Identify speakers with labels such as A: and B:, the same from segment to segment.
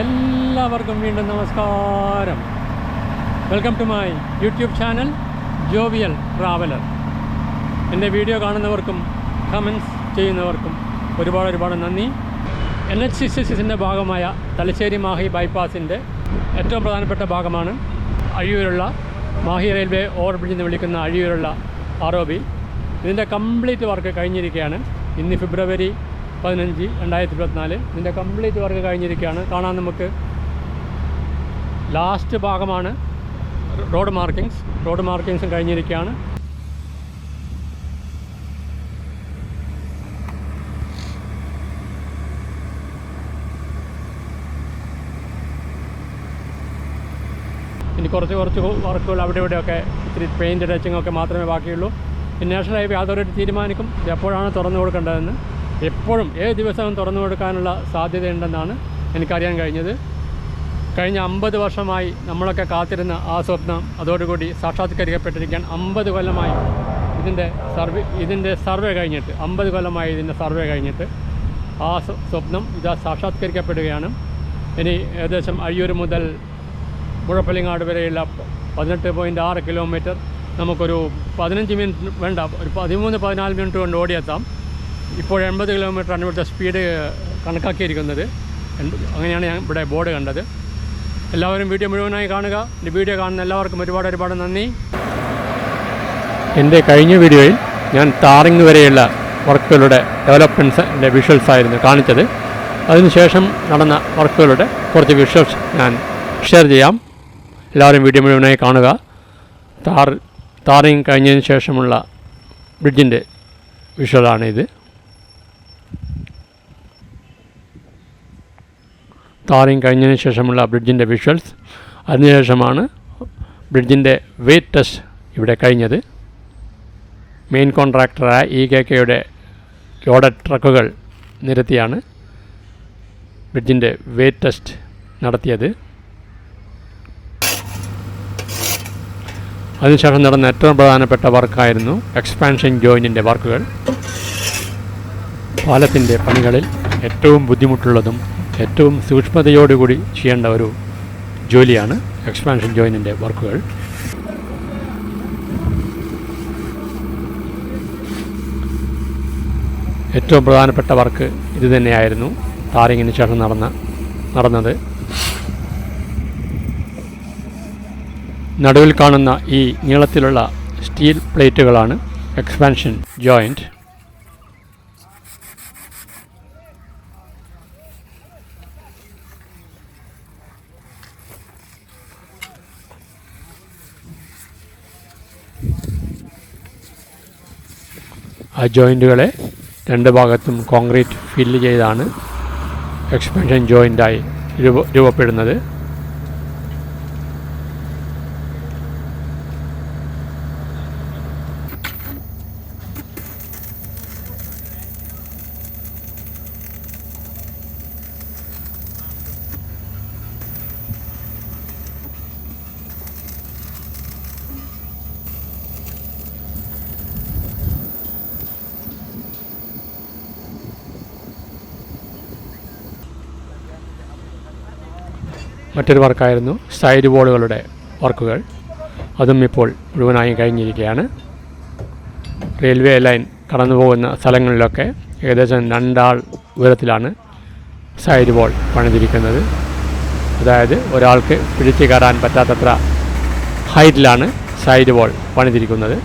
A: എല്ലാവർക്കും വീണ്ടും നമസ്കാരം. Welcome to my YouTube channel jovial traveller എന്റെ വീഡിയോ കാണുന്നവർക്കും കമൻസ് ചെയ്യുന്നവർക്കും ഒരുപാട് ഒരുപാട് നന്ദി. എൻ എച്ച് സിക്സ്റ്റി ഭാഗമായ തലശ്ശേരി മാഹി ബൈപ്പാസിന്റെ ഏറ്റവും പ്രധാനപ്പെട്ട ഭാഗമാണ് അഴിയൂരുള്ള മാഹി റെയിൽവേ ഓവർ ബ്രിഡ്ജ് എന്ന് വിളിക്കുന്ന അഴിയൂരുള്ള ഒ ബി ഇതിന്റെ കംപ്ലീറ്റ് വർക്ക് കഴിഞ്ഞിരിക്കുകയാണ്. ഇന്ന് ഫെബ്രുവരി പതിനഞ്ച് രണ്ടായിരത്തി ഇരുപത്തിനാല്. ഇതിന്റെ കംപ്ലീറ്റ് വർക്ക് കഴിഞ്ഞിരിക്കുകയാണ്. കാണാൻ നമുക്ക് ലാസ്റ്റ് ഭാഗമാണ് റോഡ് മാർക്കിങ്സ് റോഡ് മാർക്കിങ്സും കഴിഞ്ഞിരിക്കുകയാണ്. ഇനി കുറച്ച് കുറച്ച് വർക്കുകൾ അവിടെ ഇവിടെയൊക്കെ ഇത്തിരി പെയിന്റ് ടച്ചിങ്ങൊക്കെ മാത്രമേ ബാക്കിയുള്ളൂ. നാഷണൽ ഹൈവേ അതോറിറ്റി തീരുമാനിക്കും. എപ്പോഴാണ് തുറന്നു കൊടുക്കേണ്ടതെന്ന്. എപ്പോഴും ഏത് ദിവസവും തുറന്നു കൊടുക്കാനുള്ള സാധ്യതയുണ്ടെന്നാണ് എനിക്കറിയാൻ കഴിഞ്ഞത്. കഴിഞ്ഞ അമ്പത് വർഷമായി നമ്മളൊക്കെ കാത്തിരുന്ന ആ സ്വപ്നം അതോടുകൂടി സാക്ഷാത്കരിക്കപ്പെട്ടിരിക്കാൻ അമ്പത് കൊല്ലമായി ഇതിന്റെ സർവേ ഇതിന്റെ സർവേ കഴിഞ്ഞിട്ട് അമ്പത് കൊല്ലമായി ഇതിന്റെ സർവേ കഴിഞ്ഞിട്ട് ആ സ്വപ്നം ഇതാ സാക്ഷാത്കരിക്കപ്പെടുകയാണ്. ഇനി ഏകദേശം അയ്യൂർ മുതൽ മുഴപ്പള്ളിങ്ങാട് വരെയുള്ള പതിനെട്ട് പോയിന്റ് ആറ് കിലോമീറ്റർ നമുക്കൊരു പതിനഞ്ച് മിനിറ്റ് വേണ്ട ഒരു പതിമൂന്ന് പതിനാല് മിനിറ്റ് കൊണ്ട് ഓടിയെത്താം. ഇപ്പോൾ എൺപത് കിലോമീറ്ററാണ് ഇവിടുത്തെ സ്പീഡ് കണക്കാക്കിയിരിക്കുന്നത്. അങ്ങനെയാണ് ഞാൻ ഇവിടെ ബോർഡ് കണ്ടത്. എല്ലാവരും വീഡിയോ മുഴുവനായി കാണുക. എന്റെ വീഡിയോ കാണുന്ന എല്ലാവർക്കും ഒരുപാട് ഒരുപാട് നന്ദി. എന്റെ കഴിഞ്ഞ വീഡിയോയിൽ ഞാൻ ടാറിങ് വരെയുള്ള വർക്കുകളുടെ ഡെവലപ്മെന്റ്സിന്റെ വിഷ്വൽസ് ആയിരുന്നു കാണിച്ചത്. അതിനുശേഷം നടന്ന വർക്കുകളുടെ കുറച്ച് വിഷ്വൽസ് ഞാൻ ഷെയർ ചെയ്യാം. എല്ലാവരും വീഡിയോ മുഴുവനായി കാണുക. താർ താറിങ് കഴിഞ്ഞതിന് ശേഷമുള്ള ബ്രിഡ്ജിന്റെ വിഷ്വലാണ് താറിങ് കഴിഞ്ഞതിന് ശേഷമുള്ള ബ്രിഡ്ജിന്റെ വിഷ്വൽസ് അതിനുശേഷമാണ് ബ്രിഡ്ജിന്റെ വെയ്റ്റ് ടെസ്റ്റ് ഇവിടെ കഴിഞ്ഞത്. മെയിൻ കോൺട്രാക്ടറായ ഇ കെ കെയുടെ ലോഡഡ് ട്രക്കുകൾ നിരത്തിയാണ് ബ്രിഡ്ജിന്റെ വെയ്റ്റ് ടെസ്റ്റ് നടത്തിയത്. അതിനുശേഷം നടന്ന ഏറ്റവും പ്രധാനപ്പെട്ട വർക്കായിരുന്നു എക്സ്പാൻഷൻ ജോയിന്റിന്റെ വർക്കുകൾ. പാലത്തിന്റെ പണികളിൽ ഏറ്റവും ബുദ്ധിമുട്ടുള്ളതും ഏറ്റവും സൂക്ഷ്മതയോടുകൂടി ചെയ്യേണ്ട ഒരു ജോലിയാണ് എക്സ്പാൻഷൻ ജോയിനിന്റെ വർക്കുകൾ. ഏറ്റവും പ്രധാനപ്പെട്ട വർക്ക് ഇതുതന്നെയായിരുന്നു തന്നെയായിരുന്നു. ടാറിങ്ങിന് ശേഷം നടന്ന നടന്നത്. നടുവിൽ കാണുന്ന ഈ നീളത്തിലുള്ള സ്റ്റീൽ പ്ലേറ്റുകളാണ് എക്സ്പാൻഷൻ ജോയിന്റ്. ആ ജോയിന്റുകളെ രണ്ട് ഭാഗത്തും കോൺക്രീറ്റ് ഫില്ല് ചെയ്താണ്. എക്സ്പെൻഷൻ ജോയിന്റായി രൂപ രൂപപ്പെടുന്നത്. മറ്റൊരു വർക്കായിരുന്നു സൈഡ് ബോർഡുകളുടെ വർക്കുകൾ. അതും ഇപ്പോൾ മുഴുവനായും കഴിഞ്ഞിരിക്കുകയാണ്. റെയിൽവേ ലൈൻ കടന്നു പോകുന്ന സ്ഥലങ്ങളിലൊക്കെ ഏകദേശം രണ്ടാൾ ഉയരത്തിലാണ് സൈഡ് ബോൾ പണിതിരിക്കുന്നത്. അതായത് ഒരാൾക്ക് പിടിച്ചു കയറാൻ പറ്റാത്തത്ര ഹൈറ്റിലാണ് സൈഡ് ബോൾ പണിതിരിക്കുന്നത്.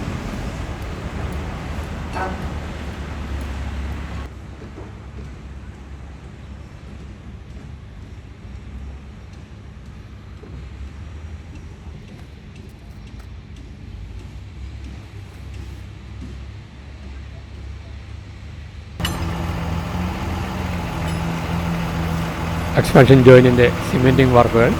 A: എക്സ്പാൻഷൻ ജോയിനിന്റെ സിമെന്റിംഗ് വർക്കുകൾ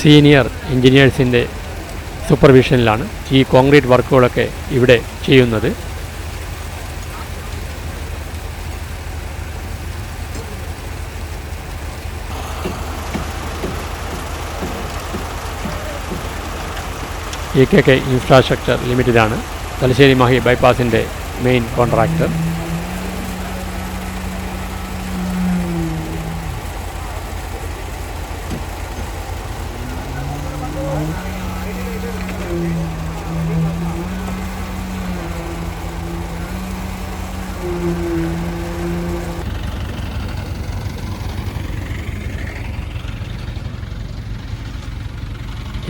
B: സീനിയർ എൻജിനീയേഴ്സിന്റെ സൂപ്പർവിഷനിലാണ് ഈ കോൺക്രീറ്റ് വർക്കുകളൊക്കെ ഇവിടെ ചെയ്യുന്നത്. എ കെ കെ ഇൻഫ്രാസ്ട്രക്ചർ ലിമിറ്റഡാണ്. തലശ്ശേരി മാഹി ബൈപ്പാസിന്റെ മെയിൻ കോൺട്രാക്ടർ.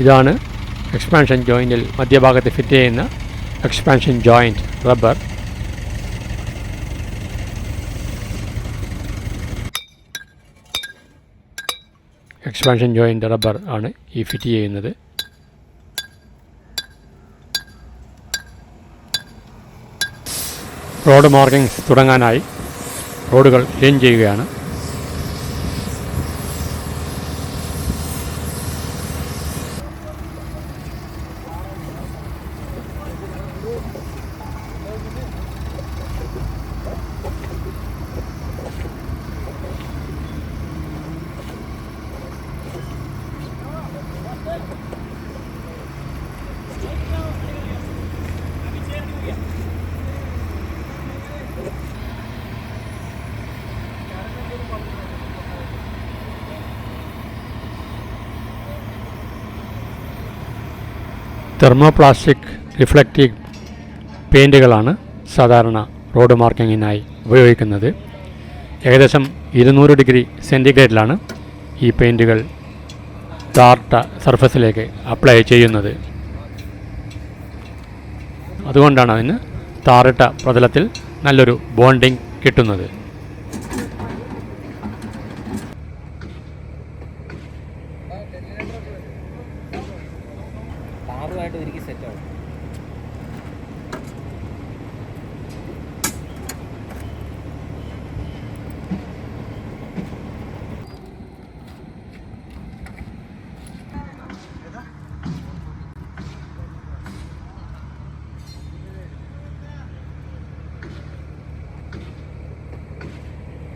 B: ഇതാണ് എക്സ്പാൻഷൻ ജോയിന്റിൽ മധ്യഭാഗത്ത് ഫിറ്റ് ചെയ്യുന്ന expansion joint rubber. Expansion joint rubber ആണ് ഈ ഫിറ്റ് ചെയ്യുന്നത്. റോഡ് മാർക്കിങ്സ് തുടങ്ങാനായി റോഡുകൾ ക്ലീൻ ചെയ്യുകയാണ്. തെർമോപ്ലാസ്റ്റിക് റിഫ്ലക്റ്റീവ് പെയിന്റുകളാണ് സാധാരണ റോഡ് മാർക്കിങ്ങിനായി ഉപയോഗിക്കുന്നത്. ഏകദേശം ഇരുന്നൂറ് ഡിഗ്രി സെന്റിഗ്രേഡിലാണ് ഈ പെയിന്റുകൾ ടാർട്ട സർഫസിലേക്ക് അപ്ലൈ ചെയ്യുന്നത്. അതുകൊണ്ടാണ് അതിന് താറിട്ട പ്രതലത്തിൽ നല്ലൊരു ബോണ്ടിങ് കിട്ടുന്നത്.